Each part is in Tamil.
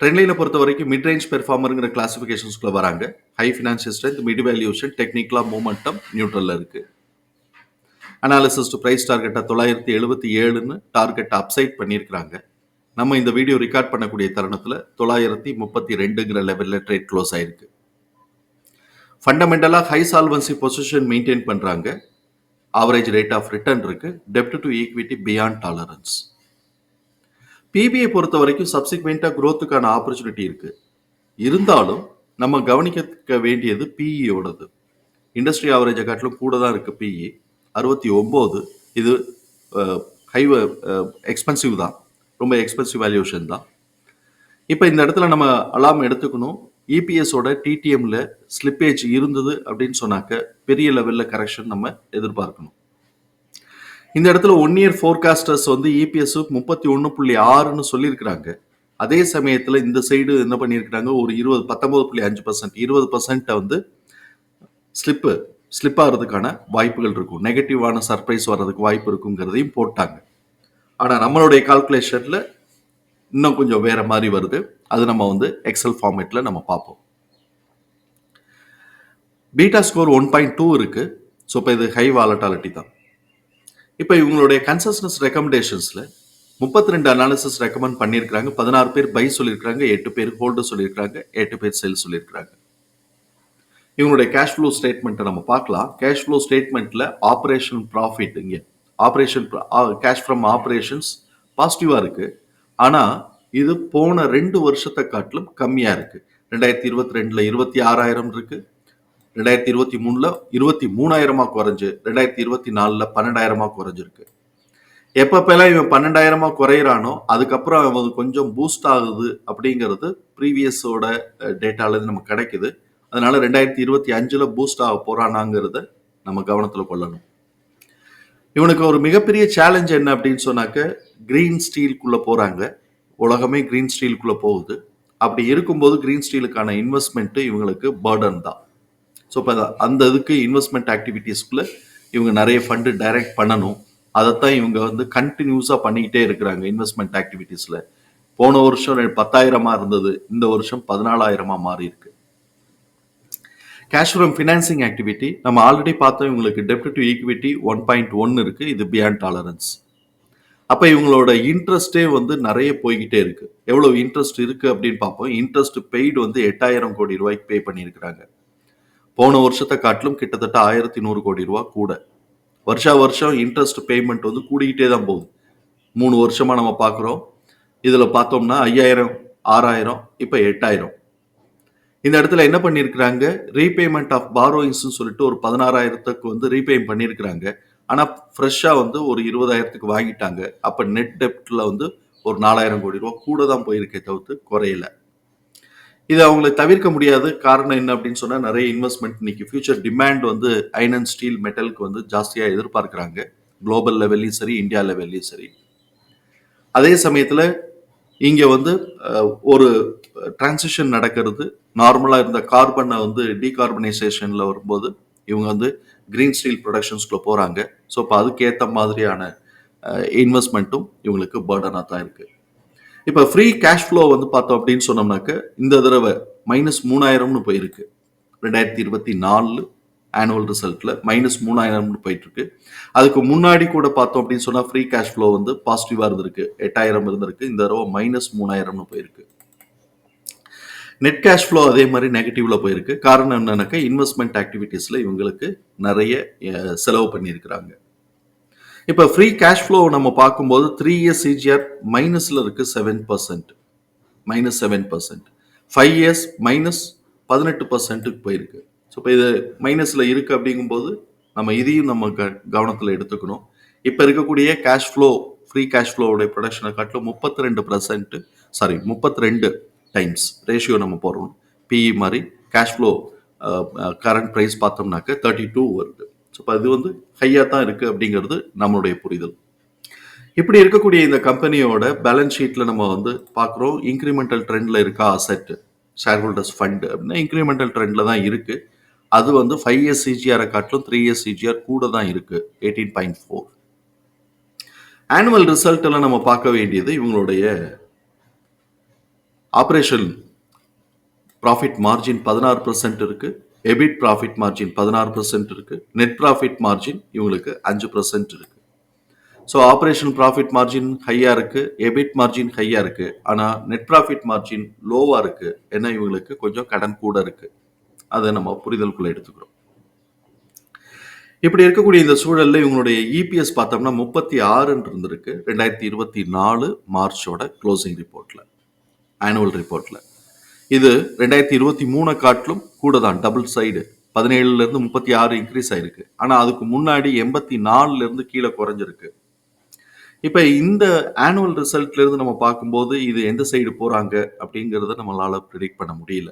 ட்ரெண்ட்லைனை பொறுத்த வரைக்கும் மிட் ரேஞ்ச் பெர்ஃபார்மருங்கிற கிளாசிஃபிகேஷன்ஸ்குள்ள வராங்க. High financial strength mid valuation டெக்னிக்கலா மூமெண்டம் நியூட்ரல்ல இருக்குது அனாலிசிஸ் ப்ரைஸ் பிரைஸ் டார்கெட்டை தொள்ளாயிரத்தி எழுபத்தி ஏழுன்னு டார்கெட் அப்சைட் பண்ணியிருக்கிறாங்க. நம்ம இந்த வீடியோ ரெக்கார்ட் பண்ணக்கூடிய தருணத்தில் தொள்ளாயிரத்தி முப்பத்தி ரெண்டுங்கிற லெவலில் ட்ரேட் க்ளோஸ் ஆயிருக்கு. ஃபண்டமெண்டலாக ஹை சால்வன்சி பொசிஷன் மெயின்டைன் பண்ணுறாங்க ஆவரேஜ் ரேட் ஆஃப் ரிட்டர்ன் இருக்குது டெப்ட் to equity beyond tolerance PBI பொறுத்த வரைக்கும் சப்சிக்வெண்ட்டாக குரோத்துக்கான ஆப்பர்ச்சுனிட்டி இருக்குது இருந்தாலும் நம்ம கவனிக்க வேண்டியது பிஇயோடது இண்டஸ்ட்ரி ஆவரேஜை காட்டிலும் கூட தான் இருக்குது பிஇ அறுபத்தி ஒம்பது இது ஹை எக்ஸ்பென்சிவ் தான். ரொம்ப எக்ஸ்பென்சிவ் வேல்யூஷன் தான். இப்போ இந்த இடத்துல நம்ம அலாம் எடுத்துக்கணும். இபிஎஸோட டிடிஎம்ல ஸ்லிப்பேஜ் இருந்தது அப்படின்னு சொன்னாக்க பெரிய லெவலில் கரெக்ஷன் நம்ம எதிர்பார்க்கணும். இந்த இடத்துல ஒன் இயர் ஃபோர்காஸ்டர்ஸ் வந்து இபிஎஸ் முப்பத்தி ஒன்று புள்ளி ஆறுன்னு சொல்லியிருக்கிறாங்க. அதே சமயத்தில் இந்த சைடு என்ன பண்ணியிருக்கிறாங்க? ஒரு இருபது பத்தொம்பது புள்ளி அஞ்சு பர்சன்ட் இருபது பர்சன்ட்டை வந்து ஸ்லிப்பு ஸ்லிப் ஆகிறதுக்கான வாய்ப்புகள் இருக்கும். நெகட்டிவான சர்ப்ரைஸ் வர்றதுக்கு வாய்ப்பு இருக்குங்கிறதையும் போட்டாங்க. ஆனால் நம்மளுடைய கால்குலேஷனில் இன்னும் கொஞ்சம் வேற மாதிரி வருது. அது நம்ம வந்து எக்ஸல் ஃபார்மேட்டில் நம்ம பார்ப்போம். Beta score one point two இருக்குது ஸோ இப்போ இது ஹை வாலட்டாலிட்டி தான். இப்போ இவங்களுடைய கன்சஸ்னஸ் ரெக்கமெண்டேஷன்ஸில் முப்பத்தி ரெண்டு அனாலிசிஸ் ரெக்கமெண்ட் பண்ணியிருக்கிறாங்க. பதினாறு பேர் பை சொல்லியிருக்கிறாங்க. எட்டு பேர் ஹோல்டு சொல்லியிருக்காங்க எட்டு பேர் செல் சொல்லியிருக்கிறாங்க. இவங்களுடைய கேஷ் ஃப்ளோ ஸ்டேட்மெண்ட்டை நம்ம பார்க்கலாம். கேஷ் ஃப்ளோ ஸ்டேட்மெண்ட்டில் ஆப்ரேஷன் ப்ராஃபிட் இங்கே. ஆப்ரேஷன் கேஷ் ஃப்ரம் ஆப்ரேஷன்ஸ் பாசிட்டிவாக இருக்குது ஆனால் இது போன ரெண்டு வருஷத்தை காட்டிலும் கம்மியாக இருக்குது ரெண்டாயிரத்தி இருபத்தி ரெண்டில் இருபத்தி ஆறாயிரம் இருக்குது ரெண்டாயிரத்தி இருபத்தி மூணில் இருபத்தி மூணாயிரமா குறைஞ்சு ரெண்டாயிரத்தி இருபத்தி நாலில் பன்னெண்டாயிரமா குறைஞ்சிருக்கு. எப்பப்பெல்லாம் இவன் பன்னெண்டாயிரமா குறையிறானோ அதுக்கப்புறம் அவன் கொஞ்சம் பூஸ்ட் ஆகுது அப்படிங்கிறது ப்ரீவியஸோட டேட்டாலேருந்து நமக்கு கிடைக்குது. அதனால ரெண்டாயிரத்தி இருபத்தி அஞ்சில் பூஸ்ட் ஆக போறானாங்கிறத நம்ம கவனத்தில் கொள்ளணும். இவனுக்கு ஒரு மிகப்பெரிய சேலஞ்ச் என்ன அப்படின்னு சொன்னாக்க கிரீன் ஸ்டீலுக்குள்ளே போகிறாங்க உலகமே கிரீன் ஸ்டீலுக்குள்ளே போகுது. அப்படி இருக்கும்போது கிரீன் ஸ்டீலுக்கான இன்வெஸ்ட்மெண்ட்டு இவங்களுக்கு பேர்டன் தான். ஸோ இப்போ அந்த இதுக்கு இன்வெஸ்ட்மெண்ட் ஆக்டிவிட்டீஸ்க்குள்ள இவங்க நிறைய ஃபண்டு டைரக்ட் பண்ணணும். அதைத்தான் இவங்க வந்து கண்டினியூஸாக பண்ணிக்கிட்டே இருக்கிறாங்க இன்வெஸ்ட்மெண்ட் ஆக்டிவிட்டீஸில் போன வருஷம் ரெ- பத்தாயிரமா இருந்தது. இந்த வருஷம் பதினாலாயிரமா மாறி இருக்கு. கேஷ் ஃப்ரம் ஃபினான்சிங் ஆக்டிவிட்டி நம்ம ஆல்ரெடி பார்த்தோம் இவங்களுக்கு டெப்ட் to equity one point one இருக்கு. இது பியாண்ட் டாலரன்ஸ் அப்போ இவங்களோட இன்ட்ரெஸ்டே வந்து நிறைய போய்கிட்டே இருக்கு. எவ்வளோ இன்ட்ரெஸ்ட் இருக்கு அப்படின்னு பார்ப்போம். இன்ட்ரெஸ்ட் பெய்டு வந்து எட்டாயிரம் கோடி ரூபாய்க்கு பே பண்ணியிருக்கிறாங்க. போன வருஷத்தை காட்டிலும் கிட்டத்தட்ட ஆயிரத்தி நூறு கோடி ரூபா கூட. வருஷா வருஷம் இன்ட்ரெஸ்ட் பேமெண்ட் வந்து கூடிக்கிட்டே தான் போகுது. மூணு வருஷமா நம்ம பார்க்குறோம். இதில் பார்த்தோம்னா ஐயாயிரம் ஆறாயிரம் இப்போ எட்டாயிரம். இந்த இடத்துல என்ன பண்ணியிருக்கிறாங்க? ரீபேமெண்ட் ஆஃப் பாரோயிங்ஸ்னு சொல்லிட்டு ஒரு பதினாறாயிரத்துக்கு வந்து ரீபேம் பண்ணியிருக்கிறாங்க. ஆனால் ஃப்ரெஷ்ஷாக வந்து ஒரு இருபதாயிரத்துக்கு வாங்கிட்டாங்க. அப்போ நெட் டெப்டில் வந்து ஒரு நாலாயிரம் கோடி ரூபா கூட தான் போயிருக்கே தவிர்த்து குறையலை. இது அவங்களை தவிர்க்க முடியாது காரணம் என்ன அப்படின்னு சொன்னா நிறைய இன்வெஸ்ட்மெண்ட் இன்னைக்கு ஃபியூச்சர் டிமாண்ட் வந்து அயன் அண்ட் ஸ்டீல் மெட்டலுக்கு வந்து ஜாஸ்தியா எதிர்பார்க்குறாங்க. குளோபல் லெவல்லையும் சரி இந்தியா லெவல்லையும் சரி. அதே சமயத்துல இங்க வந்து ஒரு டிரான்சிஷன் நடக்கிறது. நார்மலா இருந்த கார்பனை வந்து டீகார்பனைசேஷன்ல வரும்போது இவங்க வந்து கிரீன் ஸ்டீல் ப்ரொடக்ஷன்ஸ்குள்ள போறாங்க. ஸோ இப்போ அதுக்கேற்ற மாதிரியான இன்வெஸ்ட்மெண்ட்டும் இவங்களுக்கு பேர்டனாக தான் இருக்குது இப்போ ஃப்ரீ கேஷ் ஃப்ளோ வந்து பார்த்தோம் அப்படின்னு சொன்னோம்னாக்க இந்த தடவை மைனஸ் மூணாயிரம்னு போயிருக்கு. ரெண்டாயிரத்தி இருபத்தி நாலு ஆனுவல் ரிசல்ட்டில் மைனஸ் மூணாயிரம்னு போயிட்டுருக்கு. அதுக்கு முன்னாடி கூட பார்த்தோம் அப்படின்னு சொன்னால் ஃப்ரீ கேஷ் ஃப்ளோ வந்து பாசிட்டிவாக இருந்திருக்கு. எட்டாயிரம் இருந்திருக்கு. இந்த தடவை மைனஸ் மூணாயிரம்னு போயிருக்கு. நெட் கேஷ் ஃப்ளோ அதே மாதிரி நெகட்டிவ்ல போயிருக்கு. காரணம் என்னன்னாக்கா இன்வெஸ்ட்மெண்ட் ஆக்டிவிட்டீஸில் இவங்களுக்கு நிறைய செலவு பண்ணியிருக்கிறாங்க. இப்போ ஃப்ரீ கேஷ் ஃப்ளோ நம்ம பார்க்கும்போது த்ரீ இயர்ஸ் சிஜிஆர் மைனஸில் இருக்கு seven percent minus seven percent five years minus பதினெட்டு பர்சன்ட்டுக்கு போயிருக்கு. ஸோ இப்போ இது மைனஸில் இருக்குது அப்படிங்கும்போது நம்ம இதையும் நம்ம க கவனத்தில் எடுத்துக்கணும். இப்போ இருக்கக்கூடிய கேஷ் ஃப்ளோ ஃப்ரீ கேஷ் ஃப்ளோவுடைய ப்ரொடக்ஷனை காட்டிலும் முப்பத்தி ரெண்டு பர்சன்ட்டு சாரி முப்பத்தி ரெண்டு டைம்ஸ் ரேஷியோ நம்ம போடுறோம். பிஇ மாதிரி கேஷ் ஃப்ளோ கரண்ட் ப்ரைஸ் பார்த்தோம்னாக்க தேர்ட்டி டூ வருது. ஸோ இப்போ வந்து ஹையாக தான் இருக்குது அப்படிங்கிறது நம்மளுடைய புரிதல். இப்படி இருக்கக்கூடிய இந்த கம்பெனியோட பேலன்ஸ் ஷீட்டில் நம்ம வந்து பார்க்குறோம் இன்க்ரிமெண்டல் ட்ரெண்டில் இருக்கா அசெட் ஷேர் ஹோல்டர்ஸ் ஃபண்டு அப்படின்னா இன்க்ரிமெண்டல் ட்ரெண்டில் தான் இருக்குது அது வந்து ஃபைவ் இயர்ஸ் சிஜிஆரை காட்டிலும் த்ரீ இயர்ஸ் சிஜிஆர் கூட தான் இருக்குது எயிட்டீன் பாயிண்ட் ஃபோர் ஆனுவல் ரிசல்ட்டெல்லாம் நம்ம பார்க்க வேண்டியது இவங்களுடைய ஆப்ரேஷன் ப்ராஃபிட் மார்ஜின் பதினாறு பர்சன்ட் இருக்குது எபிட் ப்ராஃபிட் மார்ஜின் பதினாறு பர்சன்ட் இருக்குது நெட் ப்ராஃபிட் மார்ஜின் இவங்களுக்கு அஞ்சு பர்சன்ட் இருக்குது ஸோ ஆப்ரேஷன் ப்ராஃபிட் மார்ஜின் ஹையாக இருக்குது எபிட் மார்ஜின் ஹையாக இருக்குது ஆனால் நெட் ப்ராஃபிட் மார்ஜின் லோவாக இருக்குது ஏன்னா இவங்களுக்கு கொஞ்சம் கடன் கூட இருக்குது அதை நம்ம புரிதலுக்குள்ளே எடுத்துக்கிறோம். இப்படி இருக்கக்கூடிய இந்த சூழலில் இவங்களுடைய இபிஎஸ் பார்த்தோம்னா முப்பத்தி ஆறுன்னு இருந்திருக்கு. ரெண்டாயிரத்தி இருபத்தி நாலு மார்ச்சோட க்ளோசிங் ரிப்போர்ட்டில் ஆனுவல் ரிப்போர்ட்டில் இது ரெண்டாயிரத்தி இருபத்தி மூணு காட்டிலும் கூட தான் டபுள் சைடு பதினேழுலேருந்து முப்பத்தி ஆறு இன்க்ரீஸ் ஆயிருக்கு. ஆனால் அதுக்கு முன்னாடி எண்பத்தி நாலுலேருந்து கீழே குறைஞ்சிருக்கு. இப்போ இந்த ஆனுவல் ரிசல்ட்லேருந்து நம்ம பார்க்கும்போது இது எந்த சைடு போகிறாங்க அப்படிங்கிறத நம்மளால் ப்ரிடிக்ட் பண்ண முடியல.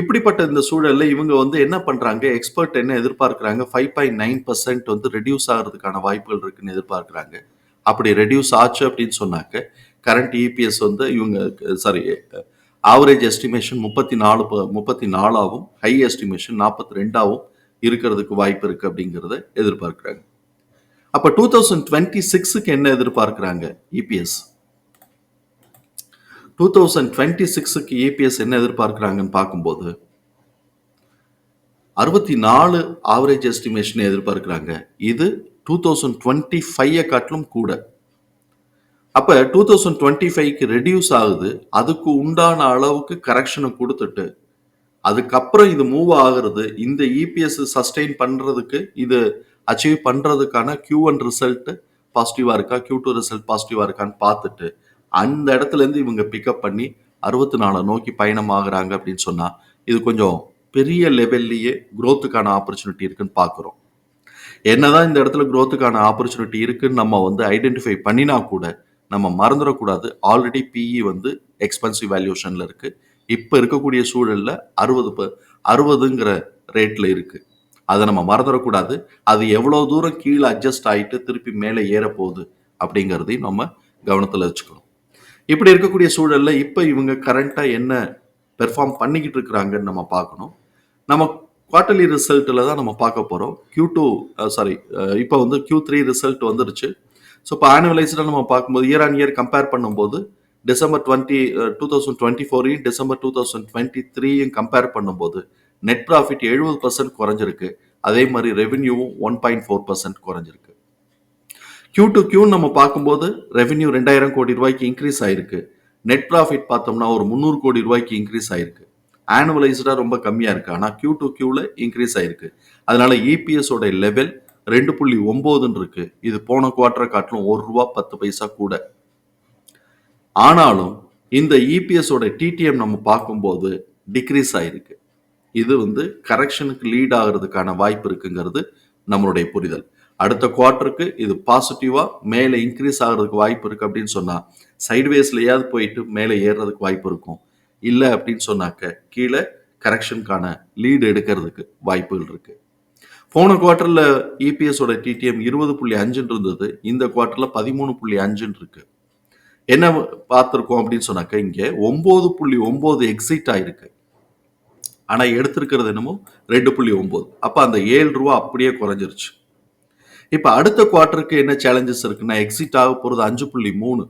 இப்படிப்பட்ட இந்த சூழலில் இவங்க வந்து என்ன பண்ணுறாங்க எக்ஸ்பர்ட் என்ன எதிர்பார்க்குறாங்க? ஃபைவ் பாயிண்ட் நைன் பர்சன்ட் வந்து ரெடியூஸ் ஆகிறதுக்கான வாய்ப்புகள் இருக்குன்னு எதிர்பார்க்குறாங்க. அப்படி ரெடியூஸ் ஆச்சு அப்படின்னு சொன்னாக்க கரண்ட் இபிஎஸ் வந்து இவங்க சாரி ஆவரேஜ் எஸ்டிமேஷன் முப்பத்தி நாலு முப்பத்தி நாலாவும் ஹை எஸ்டிமேஷன் நாற்பத்தி ரெண்டாவும் இருக்கிறதுக்கு வாய்ப்பு இருக்குது அப்படிங்கிறத எதிர்பார்க்குறாங்க. அப்போ டூ தௌசண்ட் டுவெண்ட்டி சிக்ஸுக்கு என்ன எதிர்பார்க்குறாங்க? இபிஎஸ் டூ தௌசண்ட் டுவெண்ட்டி சிக்ஸுக்கு இபிஎஸ் என்ன எதிர்பார்க்குறாங்கன்னு பார்க்கும்போது அறுபத்தி நாலு ஆவரேஜ் எஸ்டிமேஷன் எதிர்பார்க்குறாங்க. இது டூ தௌசண்ட் டுவெண்ட்டி ஃபைவை காட்டிலும் கூட அப்போ டூ தௌசண்ட் டுவெண்ட்டி ஃபைவ்க்கு ரெடியூஸ் ஆகுது. அதுக்கு உண்டான அளவுக்கு கரெக்ஷனை கொடுத்துட்டு அதுக்கப்புறம் இது மூவ் ஆகுறது இந்த இபிஎஸ் சஸ்டெயின் பண்ணுறதுக்கு இது அச்சீவ் பண்ணுறதுக்கான கியூ ஒன் ரிசல்ட்டு பாசிட்டிவாக இருக்கா கியூ டூ ரிசல்ட் பாசிட்டிவாக இருக்கான்னு பார்த்துட்டு அந்த இடத்துலேருந்து இவங்க பிக்கப் பண்ணி அறுபத்தி நாலை நோக்கி பயணம் ஆகுறாங்க அப்படின்னு சொன்னால் இது கொஞ்சம் பெரிய லெவல்லையே குரோத்துக்கான ஆப்பர்ச்சுனிட்டி இருக்குன்னு பார்க்குறோம். என்னதான் இந்த இடத்துல குரோத்துக்கான ஆப்பர்ச்சுனிட்டி இருக்குன்னு நம்ம வந்து ஐடென்டிஃபை பண்ணினா கூட நம்ம மறந்துடக்கூடாது. ஆல்ரெடி பிஇ வந்து எக்ஸ்பென்சிவ் வேல்யூஷனில் இருக்குது இப்போ இருக்கக்கூடிய சூழலில் அறுபது ப அறுபதுங்கிற ரேட்டில் இருக்குது அதை நம்ம மறந்துடக்கூடாது. அது எவ்வளோ தூரம் கீழே அட்ஜஸ்ட் ஆகிட்டு திருப்பி மேலே ஏறப்போகுது அப்படிங்கிறதையும் நம்ம கவனத்தில் வச்சுக்கணும். இப்படி இருக்கக்கூடிய சூழலில் இப்போ இவங்க கரண்ட்டாக என்ன பெர்ஃபார்ம் பண்ணிக்கிட்டு இருக்கிறாங்கன்னு நம்ம பார்க்கணும். நம்ம குவார்ட்டர்லி ரிசல்ட்டில் தான் நம்ம பார்க்க போகிறோம் கியூ டூ சாரி இப்போ வந்து கியூ த்ரீ ரிசல்ட் வந்துருச்சு. ஸோ இப்போ ஆனுவலைஸ்டாக நம்ம பார்க்கும்போது இயர் ஆன் இயர் கம்பேர் பண்ணும்போது December twenty two thousand twenty ஃபோரையும் December two thousand twenty த்ரீயும் கம்பேர் பண்ணும்போது நெட் ப்ராஃபிட் எழுபது பர்சன்ட் குறைஞ்சிருக்கு. அதே மாதிரி ரெவென்யூவும் ஒன் பாயிண்ட் ஃபோர் பர்சன்ட் குறைஞ்சிருக்கு. கியூ டு கியூ நம்ம பார்க்கும்போது ரெவென்யூ ரெண்டாயிரம் கோடி ரூபாய்க்கு இன்க்ரீஸ் ஆயிருக்கு. நெட் ப்ராஃபிட் பார்த்தோம்னா ஒரு முந்நூறு கோடி ரூபாய்க்கு இன்க்ரீஸ் ஆயிருக்கு. ஆனுவலைஸ்டாக ரொம்ப கம்மியாக இருக்குது ஆனால் கியூ டு கியூவில் இன்க்ரீஸ் ஆயிருக்கு. அதனால இபிஎஸோட லெவல் ரெண்டு புள்ளி ஒம்போதுன்னு இருக்கு. இது போன குவார்டரை காட்டிலும் ஒரு ரூபா பத்து பைசா கூட. ஆனாலும் இந்த இபிஎஸோட டிடிஎம் நம்ம பார்க்கும்போது டிக்ரீஸ் ஆயிருக்கு. இது வந்து கரெக்ஷனுக்கு லீட் ஆகிறதுக்கான வாய்ப்பு இருக்குங்கிறது நம்மளுடைய புரிதல். அடுத்த குவார்ட்டருக்கு இது பாசிட்டிவா மேலே இன்க்ரீஸ் ஆகிறதுக்கு வாய்ப்பு இருக்கு அப்படின்னு சொன்னா சைட்வேஸ்லயாவது போயிட்டு மேலே ஏறுறதுக்கு வாய்ப்பு இருக்கும். இல்லை அப்படின்னு சொன்னாக்க கீழே கரெக்ஷனுக்கான லீடு எடுக்கிறதுக்கு வாய்ப்புகள் இருக்குது போன குவார்ட்டரில் இபிஎஸோட டிடிஎம் இருபது புள்ளி அஞ்சுன்னு இருந்தது இந்த குவார்ட்டரில் பதிமூணு புள்ளி அஞ்சுன்னு இருக்கு என்ன பார்த்துருக்கோம் அப்படின்னு சொன்னாக்க இங்கே ஒம்பது புள்ளி ஒம்பது எக்ஸிட் ஆயிருக்கு. ஆனால் எடுத்திருக்கிறது என்னமோ ரெண்டு புள்ளி ஒம்பது. அப்போ அந்த ஏழு ரூபா அப்படியே குறைஞ்சிருச்சு. இப்போ அடுத்த குவார்ட்டருக்கு என்ன சேலஞ்சஸ் இருக்குன்னா எக்ஸிட் ஆக போகிறது அஞ்சு புள்ளி மூணு.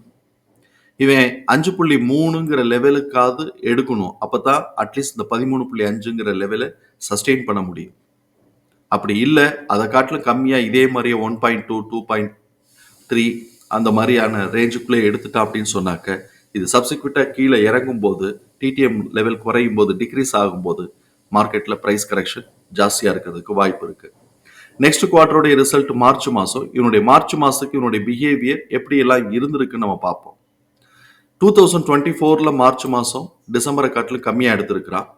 இவன் அஞ்சு புள்ளி மூணுங்கிற லெவலுக்காவது எடுக்கணும். அப்போ தான் அட்லீஸ்ட் இந்த பதிமூணு புள்ளி அஞ்சுங்கிற லெவலை சஸ்டெயின் பண்ண முடியும். அப்படி இல்லை அதை காட்டிலும் கம்மியாக இதே மாதிரியே one point two two point three அந்த மாதிரியான ரேஞ்சுக்குள்ளே எடுத்துட்டா அப்படின்னு சொன்னாக்க இது சப்சிக்வெண்ட்டாக கீழே இறங்கும் போது டிடிஎம் லெவல் குறையும் போது டிக்ரீஸ் ஆகும்போது மார்க்கெட்டில் ப்ரைஸ் கரெக்ஷன் ஜாஸ்தியாக இருக்கிறதுக்கு வாய்ப்பு இருக்குது நெக்ஸ்ட் குவார்ட்டருடைய ரிசல்ட் மார்ச் மாதம் இவனுடைய மார்ச் மாதத்துக்கு இவனுடைய பிஹேவியர் எப்படியெல்லாம் இருந்திருக்குன்னு நம்ம பார்ப்போம். டூ தௌசண்ட் டுவெண்ட்டி ஃபோரில் மார்ச் மாதம் டிசம்பரை காட்டிலும் கம்மியாக எடுத்திருக்கிறான்.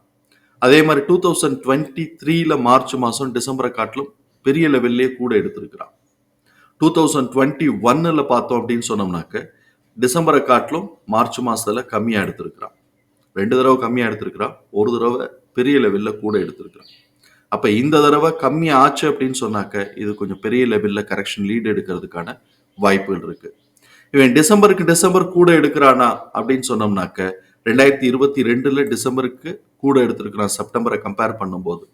அதே மாதிரி டூ தௌசண்ட் டுவெண்ட்டி த்ரீல மார்ச் மாதம் டிசம்பரை காட்டிலும் பெரிய லெவல்லே கூட எடுத்திருக்கிறான். டூ தௌசண்ட் டுவெண்ட்டி ஒன்னில் பார்த்தோம் அப்படின்னு சொன்னோம்னாக்க டிசம்பரை காட்டிலும் மார்ச் மாதத்தில் கம்மியாக எடுத்திருக்கிறான். ரெண்டு தடவை கம்மியாக எடுத்திருக்கிறான். ஒரு தடவை பெரிய லெவலில் கூட எடுத்திருக்கிறான். அப்போ இந்த தடவை கம்மி ஆச்சு அப்படின்னு சொன்னாக்க இது கொஞ்சம் பெரிய லெவலில் கரெக்ஷன் லீடு எடுக்கிறதுக்கான வாய்ப்புகள் இருக்குது இவன் டிசம்பருக்கு டிசம்பர் கூட எடுக்கிறானா அப்படின்னு சொன்னோம்னாக்க ரெண்டாயிரத்தி இருபத்தி ரெண்டில் டிசம்பருக்கு கூட எடுத்திருக்கிறான். செப்டம்பரை கம்பேர் பண்ணும்போது.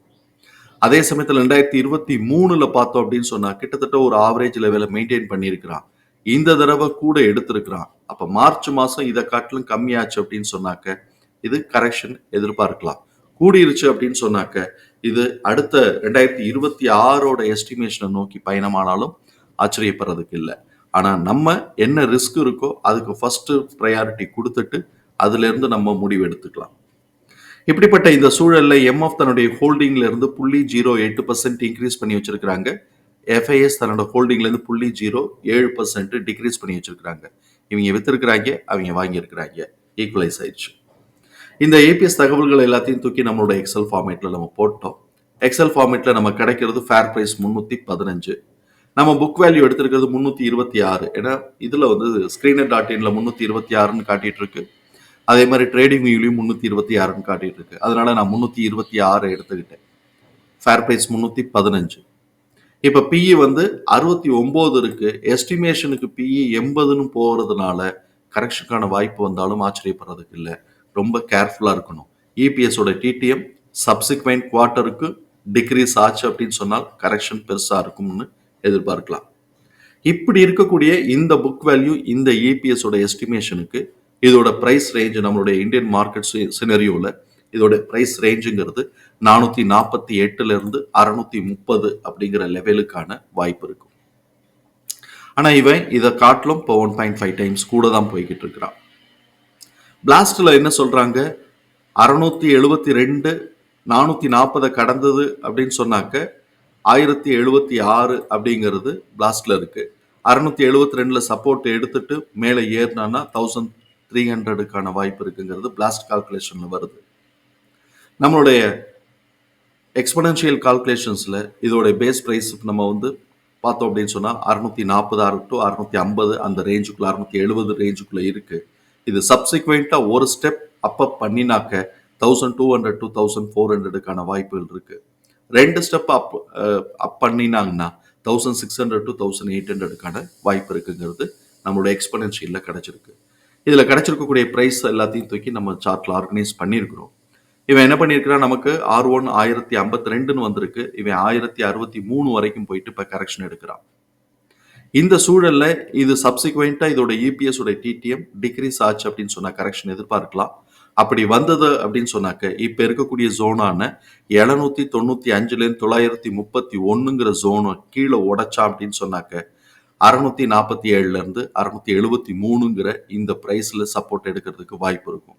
அதே சமயத்தில் ரெண்டாயிரத்தி இருபத்தி மூணில் பார்த்தோம் அப்படின்னு சொன்னால் கிட்டத்தட்ட ஒரு ஆவரேஜ் லெவலை மெயின்டைன் பண்ணியிருக்கிறான். இந்த தடவை கூட எடுத்திருக்கிறான். அப்போ மார்ச் மாதம் இதை காட்டிலும் கம்மியாச்சு அப்படின்னு சொன்னாக்க இது கரெக்ஷன் எதிர்பார்க்கலாம். கூடிருச்சு அப்படின்னு சொன்னாக்க இது அடுத்த ரெண்டாயிரத்தி இருபத்தி ஆறோட எஸ்டிமேஷனை நோக்கி பயணமானாலும் ஆச்சரியப்படுறதுக்கு இல்லை. ஆனால் நம்ம என்ன ரிஸ்க் இருக்கோ அதுக்கு ஃபஸ்ட்டு ப்ரையாரிட்டி கொடுத்துட்டு அதுலேருந்து நம்ம முடிவு எடுத்துக்கலாம் இப்படிப்பட்ட இந்த சூழலில் எம்எஃப் தன்னுடைய ஹோல்டிங்ல இருந்து புள்ளி ஜீரோ எட்டு பர்சன்ட் இன்க்ரீஸ் பண்ணி வச்சிருக்காங்க எஃப்ஐஎஸ் தன்னோட ஹோல்டிங்ல இருந்து புள்ளி ஜீரோ ஏழு பர்சன்ட் டிக்ரீஸ் பண்ணி வச்சிருக்கிறாங்க. இவங்க வித்திருக்கிறாங்க அவங்க வாங்கியிருக்கிறாங்க. ஈக்குவலைஸ் ஆயிடுச்சு. இந்த ஏபிஎஸ் தகவல்கள் எல்லாத்தையும் தூக்கி நம்மளோட எக்ஸல் ஃபார்மேட்ல நம்ம போட்டோம். எக்ஸல் ஃபார்மேட்ல நம்ம கிடைக்கிறது ஃபேர் பிரைஸ் முந்நூற்றி பதினஞ்சு. நம்ம புக் வேல்யூ எடுத்திருக்கிறது முந்நூற்றி இருபத்தி ஆறு. ஏன்னா இதில் வந்து ஸ்க்ரீனர் டாட் இன்ல முந்நூற்றி இருபத்தி ஆறுன்னு காட்டிட்டு இருக்கு. அதே மாதிரி ட்ரேடிங் வியூலையும் முந்நூற்றி இருபத்தி ஆறுன்னு காட்டிட்டு இருக்கு அதனால நான் முந்நூற்றி இருபத்தி ஆறு எடுத்துக்கிட்டேன். ஃபேர் ப்ரைஸ் முந்நூற்றி பதினஞ்சு. இப்போ பிஇ வந்து அறுபத்தி ஒம்பது இருக்கு. எஸ்டிமேஷனுக்கு பிஇ எண்பதுன்னு போகிறதுனால கரெக்ஷனுக்கான வாய்ப்பு வந்தாலும் ஆச்சரியப்படுறதுக்கு இல்லை. ரொம்ப கேர்ஃபுல்லாக இருக்கணும். இபிஎஸோட டிடிஎம் சப்சிக்வெண்ட் குவார்ட்டருக்கு டிக்ரீஸ் ஆச்சு அப்படின்னு சொன்னால் கரெக்ஷன் பெருசாக இருக்கும்னு எதிர்பார்க்கலாம். இப்படி இருக்கக்கூடிய இந்த புக் வேல்யூ இந்த இபிஎஸோட எஸ்டிமேஷனுக்கு இதோட பிரைஸ் ரேஞ்ச் நம்மளுடைய இந்தியன் மார்க்கெட் சினரியோவில் இதோட பிரைஸ் ரேஞ்சுங்கிறது நானூற்றி நாற்பத்தி எட்டுல இருந்து முப்பது அப்படிங்கிற லெவலுக்கான வாய்ப்பு இருக்கும். ஆனால் இவன் இதை காட்டிலும் இப்போ ஒன் பாயிண்ட் ஃபைவ் டைம்ஸ் கூட தான் போய்கிட்டு இருக்கிறான். பிளாஸ்டில் என்ன சொல்கிறாங்க அறநூற்றி எழுபத்தி ரெண்டு நானூற்றி நாற்பதை கடந்தது அப்படின்னு சொன்னாக்க ஆயிரத்தி எழுபத்தி ஆறு அப்படிங்கிறது பிளாஸ்டில் இருக்கு. அறநூற்றி எழுபத்தி ரெண்டில் சப்போர்ட் எடுத்துட்டு மேலே ஏறினான்னா தௌசண்ட் த்ரீ ஹண்ட்ரடுக்கான வாய்ப்பு இருக்குங்கிறது பிளாஸ்ட் கால்குலேஷனில் வருது. நம்மளுடைய எக்ஸ்பனன்ஷியல் கால்குலேஷன்ஸில் இதோட பேஸ் ப்ரைஸ் நம்ம வந்து பார்த்தோம் அப்படின்னு சொன்னால் அறுநூத்தி நாற்பது டு அறுநூத்தி ஐம்பது அந்த ரேஞ்சுக்குள்ள அறுநூத்தி எழுபது ரேஞ்சுக்குள்ளே இருக்குது இது சப்சிக்வெண்ட்டாக ஒரு step அப்பப் பண்ணினாக்க thousand two hundred two thousand four ஹண்ட்ரடுக்கான வாய்ப்புகள் இருக்குது ரெண்டு step up up பண்ணினாங்கன்னா thousand six hundred to thousand eight ஹண்ட்ரடுக்கான வாய்ப்பு இருக்குங்கிறது நம்மளோட எக்ஸ்பனன்ஷியலில் கிடைச்சிருக்கு. இதில் கிடச்சிருக்கக்கூடிய ப்ரைஸ் எல்லாத்தையும் தூக்கி நம்ம சார்ட்டில் ஆர்கனைஸ் பண்ணியிருக்கிறோம். இவன் என்ன பண்ணியிருக்கிறான் நமக்கு? ஆர் ஒன் ஆயிரத்தி ஐம்பத்தி ரெண்டுன்னு வந்திருக்கு. இவன் ஆயிரத்தி அறுபத்தி மூணு வரைக்கும் போயிட்டு இப்போ கரெக்ஷன் எடுக்கிறான். இந்த சூழலில் இது சப்சிக்வெண்ட்டாக இதோட இபிஎஸோட டிடிஎம் டிக்ரீஸ் ஆச்சு அப்படின்னு சொன்னால் கரெக்ஷன் எதிர்பார்க்கலாம். அப்படி வந்தது அப்படின்னு சொன்னாக்க இப்போ இருக்கக்கூடிய ஜோனான எழுநூத்தி தொண்ணூத்தி அஞ்சுலேருந்து தொள்ளாயிரத்தி முப்பத்தி ஒன்றுங்கிற ஜோனை கீழே உடைச்சா அப்படின்னு சொன்னாக்க அறுநூத்தி நாற்பத்தி ஏழுல இருந்து அறுநூத்தி எழுபத்தி மூணுங்கிற இந்த பிரைஸ்ல சப்போர்ட் எடுக்கிறதுக்கு வாய்ப்பு இருக்கும்.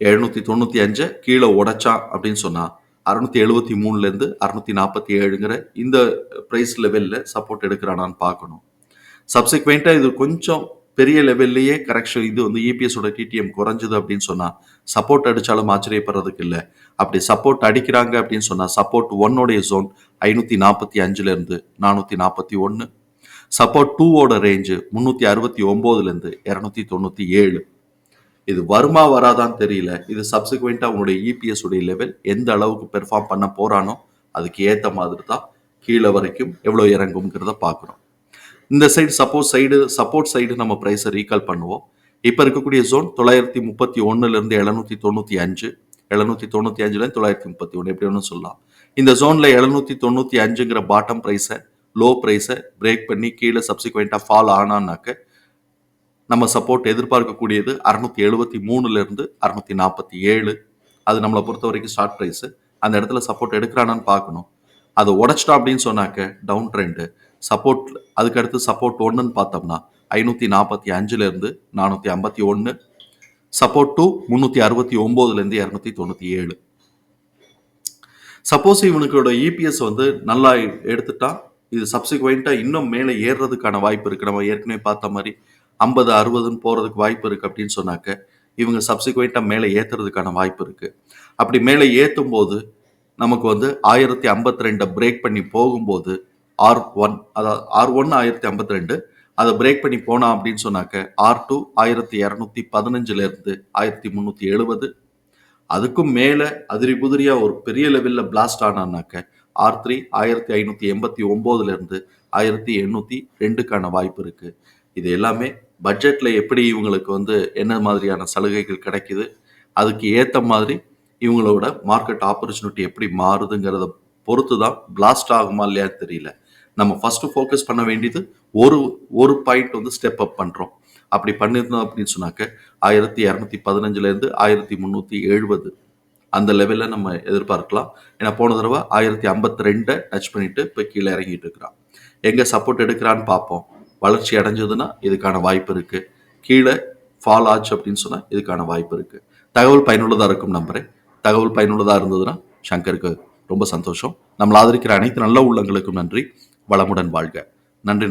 எழுநூத்தி தொண்ணூத்தி அஞ்சை கீழே உடைச்சான் அப்படின்னு சொன்னா அறுநூத்தி எழுபத்தி மூணுல இருந்து அறுநூத்தி நாற்பத்தி ஏழுங்கிற இந்த பிரைஸ் லெவல்ல சப்போர்ட் எடுக்கிறானான்னு பார்க்கணும். சப்சிக்வெண்டா இது கொஞ்சம் பெரிய லெவல்லையே கரெக்ஷன் இது வந்து இபிஎஸோட டிடிஎம் குறைஞ்சது அப்படின்னு சொன்னால் சப்போர்ட் அடித்தாலும் ஆச்சரியப்படுறதுக்கு இல்லை. அப்படி சப்போர்ட் அடிக்கிறாங்க அப்படின்னு சொன்னால் சப்போர்ட் ஒன்னுடைய ஜோன் ஐநூற்றி நாற்பத்தி அஞ்சுலேருந்து நானூற்றி நாற்பத்தி ஒன்று சப்போர்ட் டூவோட ரேஞ்சு முந்நூற்றி அறுபத்தி ஒம்போதுலேருந்து இரநூத்தி தொண்ணூற்றி ஏழு. இது வருமா வராதான்னு தெரியல. இது சப்சிக்வெண்ட்டாக உங்களுடைய இபிஎஸ் உடைய லெவல் எந்த அளவுக்கு பெர்ஃபார்ம் பண்ண போகிறானோ அதுக்கு ஏற்ற மாதிரி தான் கீழே வரைக்கும் எவ்வளோ இறங்குங்கிறத பார்க்குறோம் இந்த side suppose side support side நம்ம ப்ரைஸை ரீகால் பண்ணுவோம். இப்போ இருக்கக்கூடிய ஜோன் தொள்ளாயிரத்தி முப்பத்தி ஒன்றுலேருந்து எழுநூத்தி தொண்ணூற்றி அஞ்சு. எழுநூத்தி தொண்ணூற்றி அஞ்சுலேருந்து தொள்ளாயிரத்தி முப்பத்தி ஒன்று எப்படி ஒன்று சொல்லலாம். இந்த ஜோனில் எழுநூத்தி தொண்ணூற்றி அஞ்சுங்கிற பாட்டம் ப்ரைஸை லோ ப்ரைஸை பிரேக் பண்ணி கீழே சப்சிக்வெண்ட்டாக ஃபால் ஆனான்னாக்க நம்ம சப்போர்ட் எதிர்பார்க்கக்கூடியது அறுநூத்தி எழுபத்தி மூணுலேருந்து அறுநூத்தி நாற்பத்தி ஏழு. அது நம்மளை பொறுத்த வரைக்கும் ஸ்டார்ட் ப்ரைஸு அந்த இடத்துல சப்போர்ட் எடுக்கிறானான்னு பார்க்கணும். அதை உடச்சிட்டோம் அப்படின்னு சொன்னாக்க டவுன் ட்ரெண்டு சப்போர்ட் அதுக்கடுத்து சப்போர்ட் ஒன்றுன்னு பார்த்தோம்னா ஐநூற்றி நாற்பத்தி அஞ்சுலேருந்து நானூற்றி ஐம்பத்தி ஒன்று சப்போர்ட் டூ முந்நூற்றி அறுபத்தி ஒம்போதுலேருந்து இரநூத்தி தொண்ணூற்றி ஏழு. சப்போஸ் இவனுக்கோட இபிஎஸ் வந்து நல்லா எடுத்துட்டா இது சப்சிக்வெண்ட்டாக இன்னும் மேலே ஏறுறதுக்கான வாய்ப்பு இருக்குது நம்ம ஏற்கனவே பார்த்த மாதிரி ஐம்பது அறுபதுன்னு போகிறதுக்கு வாய்ப்பு இருக்குது அப்படின்னு சொன்னாக்க இவங்க சப்சிக்வெண்ட்டாக மேலே ஏற்றுறதுக்கான வாய்ப்பு இருக்குது அப்படி மேலே ஏற்றும் போது நமக்கு வந்து ஆயிரத்தி ஐம்பத்தி ரெண்டை பிரேக் பண்ணி போகும்போது ஆர் ஒன் அதாவது ஆர் ஒன் ஆயிரத்தி ஐம்பத்தி ரெண்டு அதை பிரேக் பண்ணி போனா அப்படின்னு சொன்னாக்க ஆர் டூ ஆயிரத்தி இரநூத்தி பதினஞ்சுலேருந்து ஆயிரத்தி முந்நூற்றி எழுபது அதுக்கும் மேலே அதிரி புதிரியாக ஒரு பெரிய லெவலில் பிளாஸ்ட் ஆனான்னாக்க ஆர் த்ரீ ஆயிரத்தி ஐநூற்றி எண்பத்தி ஒம்போதுலேருந்து ஆயிரத்தி எண்ணூற்றி ரெண்டுக்கான வாய்ப்பு இருக்குது இது எல்லாமே பட்ஜெட்டில் எப்படி இவங்களுக்கு வந்து என்ன மாதிரியான சலுகைகள் கிடைக்குது அதுக்கு ஏற்ற மாதிரி இவங்களோட மார்க்கெட் ஆப்பர்ச்சுனிட்டி எப்படி மாறுதுங்கிறத பொறுத்து தான் பிளாஸ்ட் ஆகுமா இல்லையா தெரியல. நம்ம ஃபஸ்ட்டு ஃபோக்கஸ் பண்ண வேண்டியது ஒரு ஒரு பாயிண்ட் வந்து ஸ்டெப் அப் பண்ணுறோம் அப்படி பண்ணியிருந்தோம் அப்படின்னு சொன்னாக்க ஆயிரத்தி இரநூத்தி பதினஞ்சுலேருந்து ஆயிரத்தி முந்நூற்றி எழுபது அந்த லெவலில் நம்ம எதிர்பார்க்கலாம். ஏன்னா போன தடவை ஆயிரத்தி ஐம்பத்தி ரெண்டை டச் பண்ணிட்டு இப்போ கீழே இறங்கிட்டு இருக்கிறான். எங்கே சப்போர்ட் எடுக்கிறான்னு பார்ப்போம். வளர்ச்சி அடைஞ்சதுன்னா இதுக்கான வாய்ப்பு இருக்குது கீழே ஃபால் ஆச்சு அப்படின்னு சொன்னால் இதுக்கான வாய்ப்பு இருக்குது தகவல் பயனுள்ளதாக இருக்கும் நம்புகிறேன் தகவல் பயனுள்ளதாக இருந்ததுன்னா சங்கருக்கு ரொம்ப சந்தோஷம். நம்மளை ஆதரிக்கிற அனைத்து நல்ல உள்ளங்களுக்கும் நன்றி. வளமுடன் வாழ்க. நன்றி.